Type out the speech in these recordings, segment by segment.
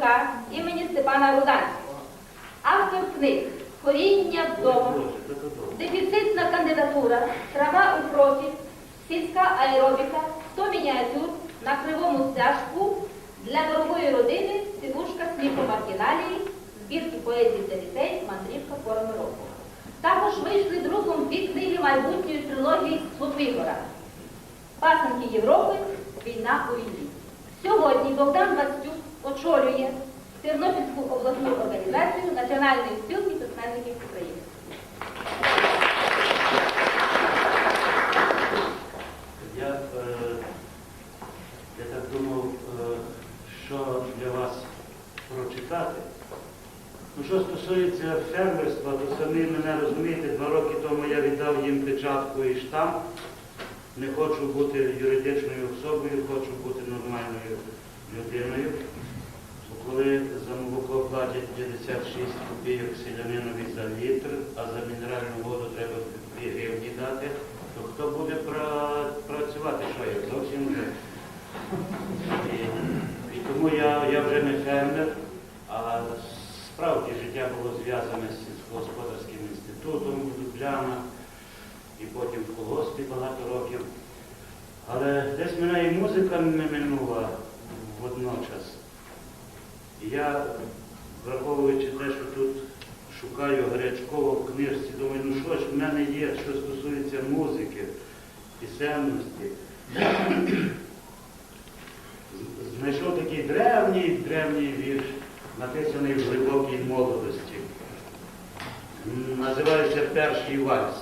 Франчука імені Степана Руданського. Автор книг Коріння вдома, Дефіцитна кандидатура, Трава у профіль, Сільська аеробіка, 100 мініатюр на кривому стяжку для дорогої родини Сивушка сміху маргіналії, збірки поезії для дітей, мандрівка форми року. Також вийшли друком дві книги майбутньої трилогії Слупигора. Пасенки Європи, війна у війні. Сьогодні Богдан Вастюк очолює Тернопільську обласну організацію Національної спілки письменників України. Я, е, я так думав, е, що для вас прочитати. Ну, що стосується фермерства, то самі мене розумієте, два роки тому я віддав їм печатку і штамп. Не хочу бути юридичною особою, хочу бути нормальною людиною. Коли за молоко платять 56 копійок селянинові за літр, а за мінеральну воду треба 2 гривні дати, то хто буде пра- працювати? Що я зовсім вже? І, і тому я, я вже не фермер, а справді життя було зв'язане з сільськогосподарським інститутом Любляна і потім в колгоспі багато років. Але десь мене і музика не минула водночас. Я, враховуючи те, що тут шукаю гарячково в книжці, думаю, ну що ж в мене є, що стосується музики, пісенності. Знайшов такий древній, древній вірш, написаний в глибокій молодості. Називається Перший вальс.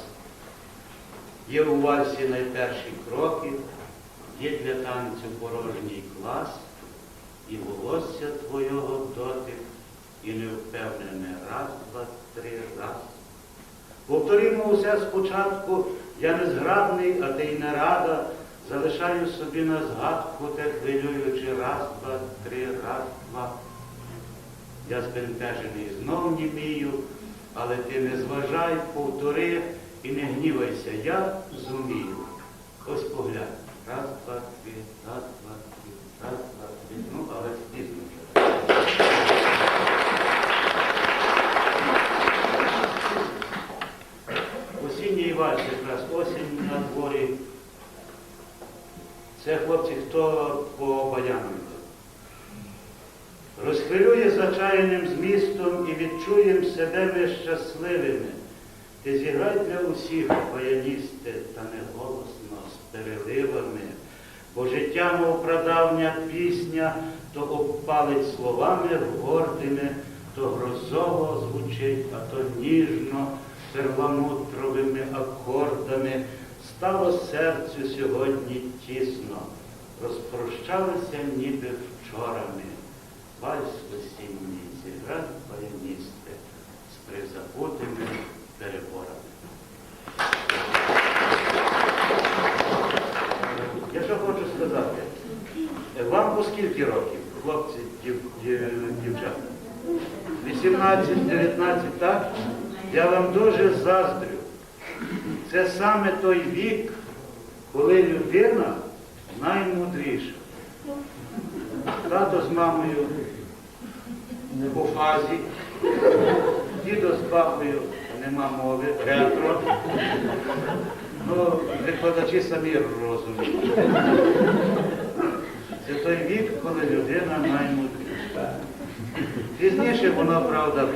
Є у вальсі найперші кроки, є для танцю порожній клас, і волосся твого дотик, і невпевнене раз, два, три, раз. Повторімо усе спочатку, я не зграбний, а ти й не рада, залишаю собі на згадку, те хвилюючи раз, два, три, раз, два. Я збентежений знов німію, але ти не зважай, повтори і не гнівайся, я зумію. Ось поглянь. Раз, два, три, раз, два, три, раз, два, три. Ну, але пізно вже. Осінній вальс якраз, осінь на дворі. Це хлопці, хто по баяну. Розхвилює зачаяним змістом і відчуєм себе ми щасливими. Ти зіграй для усіх, баяністи, та не голосно, з переливами, бо життя, мов прадавня пісня, то обпалить словами гордими, то грозово звучить, а то ніжно, перламутровими акордами. Стало серцю сьогодні тісно, розпрощалися ніби вчорами. Вальс осінній зіграй баяністи з призабутими переборами. Я що хочу сказати, вам по скільки років, хлопці, дів, дів- дівчата? 18, 19, так? Я вам дуже заздрю. Це саме той вік, коли людина наймудріша. Тато з мамою по фазі, дідо з бабою нема мови, ретро. Ну, викладачі самі розуміють. Це той вік, коли людина наймудріша. Пізніше воно, правда,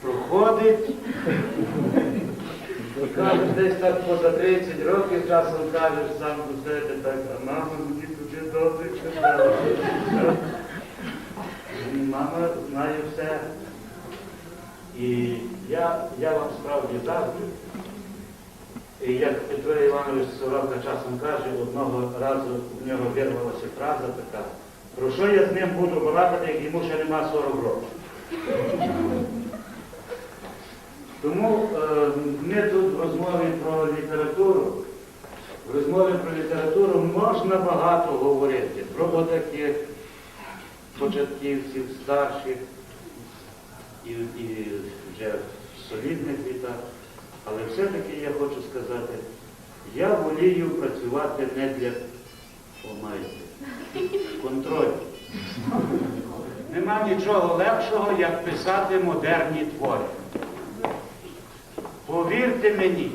проходить. Кажеш, десь так поза 30 років часом кажеш сам до себе так, а мама мені дуже добре читала. Мама знає все. І я, я вам справді заздрю. І як Петро Іванович Сорока часом каже, одного разу в нього вирвалася фраза така, про що я з ним буду балакати, як йому ще нема 40 років. Тому е, ми тут в розмові про літературу, в розмові про літературу можна багато говорити про отаких початківців, старших і, і вже солідних віках. Але все-таки я хочу сказати, я волію працювати не для помайте, контролю. Нема нічого легшого, як писати модерні твори. Повірте мені,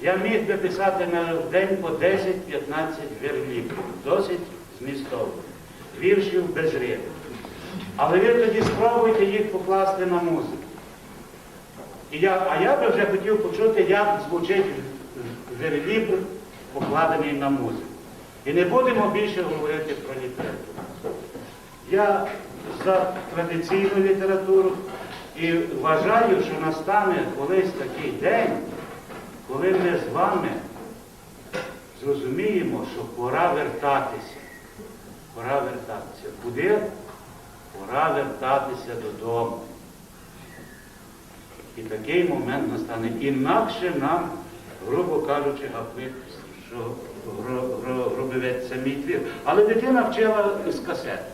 я міг би писати на день по 10-15 верлів, досить змістовно, віршів без рим. Але ви тоді спробуйте їх покласти на музику. І я, а я би вже хотів почути, як звучить верлібр, покладений на музику. І не будемо більше говорити про літературу. Я за традиційну літературу і вважаю, що настане колись такий день, коли ми з вами зрозуміємо, що пора вертатися. Пора вертатися. Куди? Пора вертатися додому. І такий момент настане. Інакше нам, грубо кажучи, гапить, що гро- гро- це мій твір. Але дитина вчила з касети.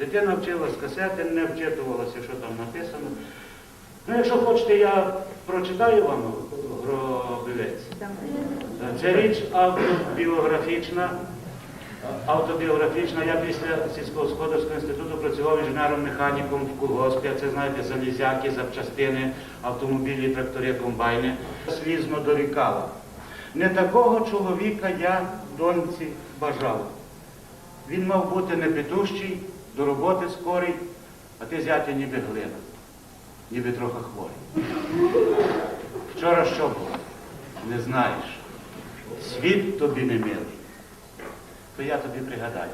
Дитина вчила з касети, не вчитувалася, що там написано. Ну, якщо хочете, я прочитаю вам гробовець. Це річ автобіографічна. Автобіографічна. Я після сільськогосподарського інституту працював інженером-механіком в колгоспі. А Це знаєте, залізяки, запчастини, автомобілі, трактори, комбайни. Слізно дорікала. Не такого чоловіка я доньці бажав. Він мав бути непитущий, до роботи скорий, а ти зятя ніби глина, ніби трохи хворий. Вчора що було? Не знаєш. Світ тобі не милий. То я тобі пригадаю.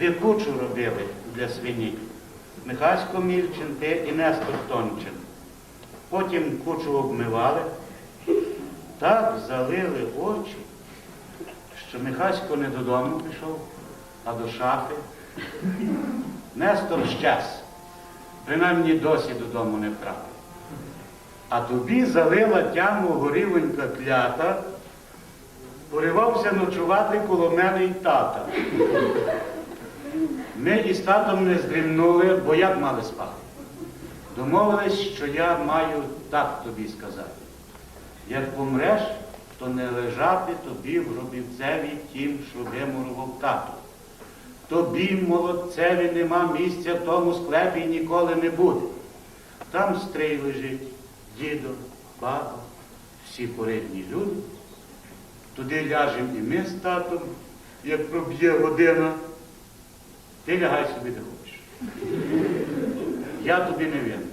Ви кучу робили для свині. Михасько Мільчин, ти і Нестор Тончин. Потім кучу обмивали, так залили очі, що Михасько не додому пішов, а до шафи. Нестор щас, принаймні досі додому не втрапив. А тобі залила тяму горілонька клята, поривався ночувати коло мене й тата. Ми із татом не здрімнули, бо як мали спати? Домовились, що я маю так тобі сказати. Як помреш, то не лежати тобі в гробівцеві тім, що вимурував тато. Тобі, молодцеві, нема місця в тому склепі і ніколи не буде. Там стрій лежить, дідо, баба, всі порідні люди. Туди ляжемо і ми з татом, як проб'є година. Ти лягай собі де хочеш. Я тобі не винна.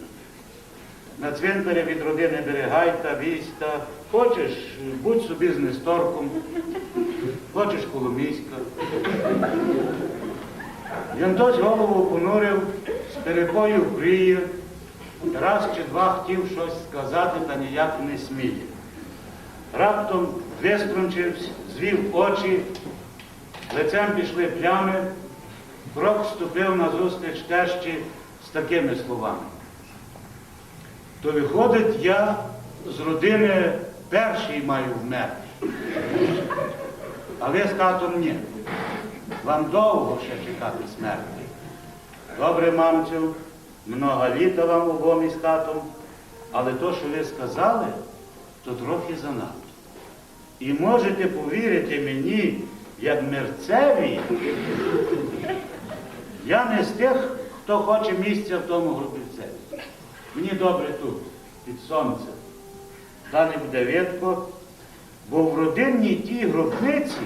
На цвинтарі від родини берегай та вісь та хочеш, будь собі з Несторком, хочеш Коломійська. Янтось голову понурив, з перепою вкриє, раз чи два хотів щось сказати, та ніяк не сміє. Раптом виструнчився, звів очі, лицем пішли плями, крок ступив назустріч тещі з такими словами. То виходить, я з родини перший маю вмерти. А ви з татом ні. Вам довго ще чекати смерті. Добре, мамцю, много літа вам обом із татом, але то, що ви сказали, то трохи занадто. І можете повірити мені, як мерцеві, я не з тих, хто хоче місця в тому гробівцеві. Мені добре тут, під сонцем. Та не буде видко, бо в родинній тій гробниці,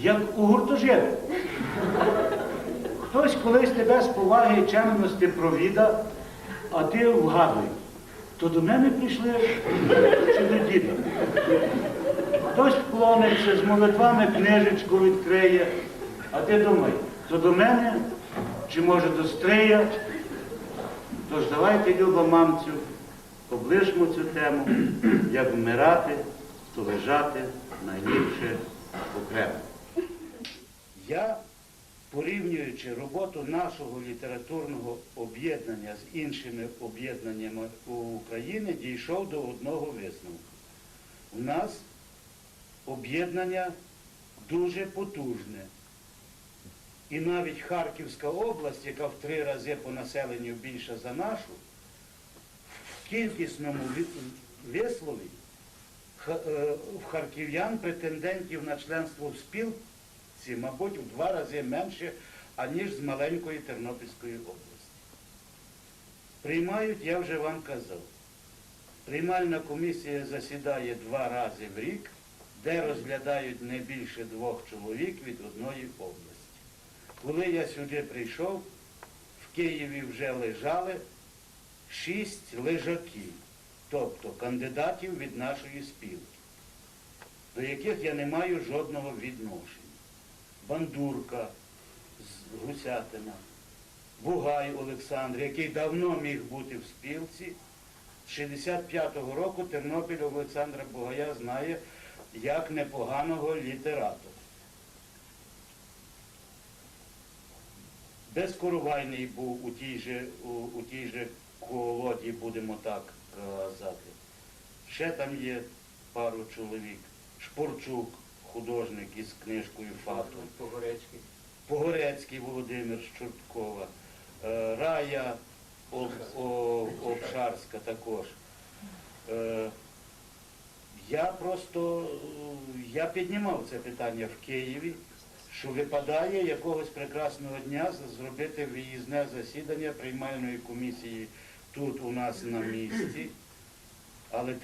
як у гуртожитку. Хтось колись тебе з поваги і чемності провіда, а ти вгадуй, то до мене прийшли чи до діда. Хтось вклониться з молитвами книжечку відкриє, а ти думай, то до мене чи може до стрия. Тож давайте, люба мамцю, облишмо цю тему, як вмирати, то лежати найліпше окремо. Я, порівнюючи роботу нашого літературного об'єднання з іншими об'єднаннями України, дійшов до одного висновку. У нас об'єднання дуже потужне. І навіть Харківська область, яка в три рази по населенню більша за нашу, в кількісному вислові е, в харків'ян претендентів на членство в спілці, мабуть, в два рази менше, аніж з маленької Тернопільської області. Приймають, я вже вам казав. Приймальна комісія засідає два рази в рік, де розглядають не більше двох чоловік від одної області. Коли я сюди прийшов, в Києві вже лежали шість лежаків, тобто кандидатів від нашої спілки, до яких я не маю жодного відношення. Бандурка з Гусятина, Бугай Олександр, який давно міг бути в спілці. З 65-го року Тернопіль Олександра Бугая знає як непоганого літератора. Безкоровайний був у тій же, у, у тій же колоді, будемо так казати. Ще там є пару чоловік. Шпорчук, художник із книжкою Фату. Погорецький. Погорецький Володимир з Чорткова, е, Рая Об- Обшарська також. Е, Я просто я піднімав це питання в Києві, що випадає якогось прекрасного дня зробити виїзне засідання приймальної комісії тут у нас на місці, але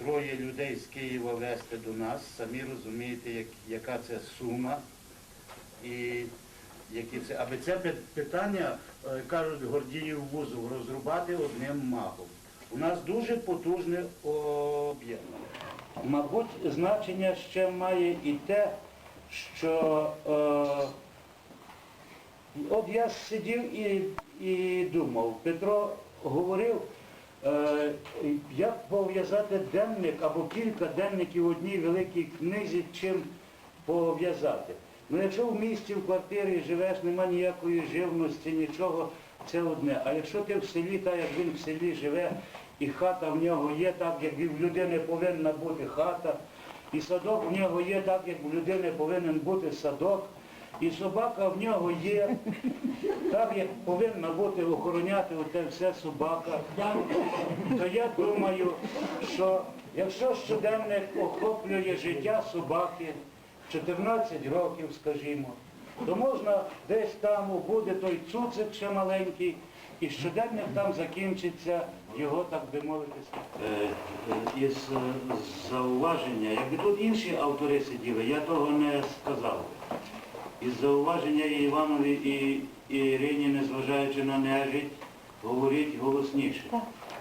33 людей з Києва вести до нас, самі розумієте, як, яка це сума. І які це, аби це питання, е, кажуть, Гордіїв вузол розрубати одним махом. У нас дуже потужне об'єднання. Мабуть, значення ще має і те, що е, от я сидів і, і думав, Петро говорив, як пов'язати денник або кілька денників в одній великій книзі, чим пов'язати. Ну якщо в місті, в квартирі живеш, нема ніякої живності, нічого, це одне. А якщо ти в селі, так як він в селі живе, і хата в нього є так, як і в людини повинна бути хата, і садок в нього є так, як в людини повинен бути садок, і собака в нього є, так як повинна бути охороняти оте все собака, то я думаю, що якщо щоденник охоплює життя собаки, 14 років, скажімо, то можна десь там буде той цуцик ще маленький, і щоденник там закінчиться, його, так би мовити, із е, зауваження, якби тут інші автори сиділи, я того не сказав. Із зауваження Іванові і, Ірині, незважаючи на нежить, говоріть голосніше.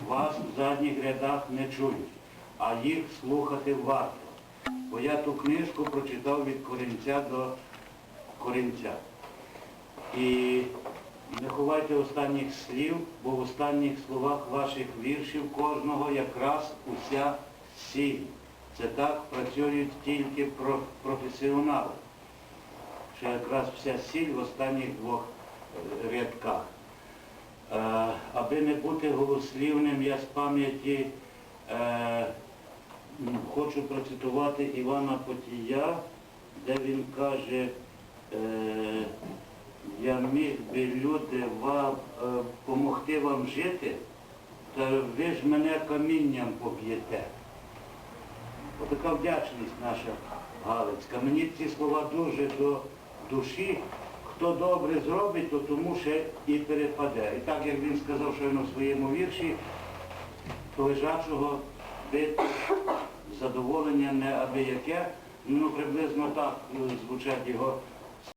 Вас в задніх рядах не чують, а їх слухати варто. Бо я ту книжку прочитав від корінця до корінця. І не ховайте останніх слів, бо в останніх словах ваших віршів кожного якраз уся сіль. Це так працюють тільки професіонали. Що якраз вся сіль в останніх двох е, рядках. Е, аби не бути голослівним, я з пам'яті е, хочу процитувати Івана Потія, де він каже, е, я міг би люди вам е, вам жити, та ви ж мене камінням поб'єте. Отака вдячність наша Галицька. Мені ці слова дуже до душі. Хто добре зробить, то тому ще і перепаде. І так як він сказав, що в своєму вірші, то лежачого бити задоволення неабияке, ну приблизно так е, звучать його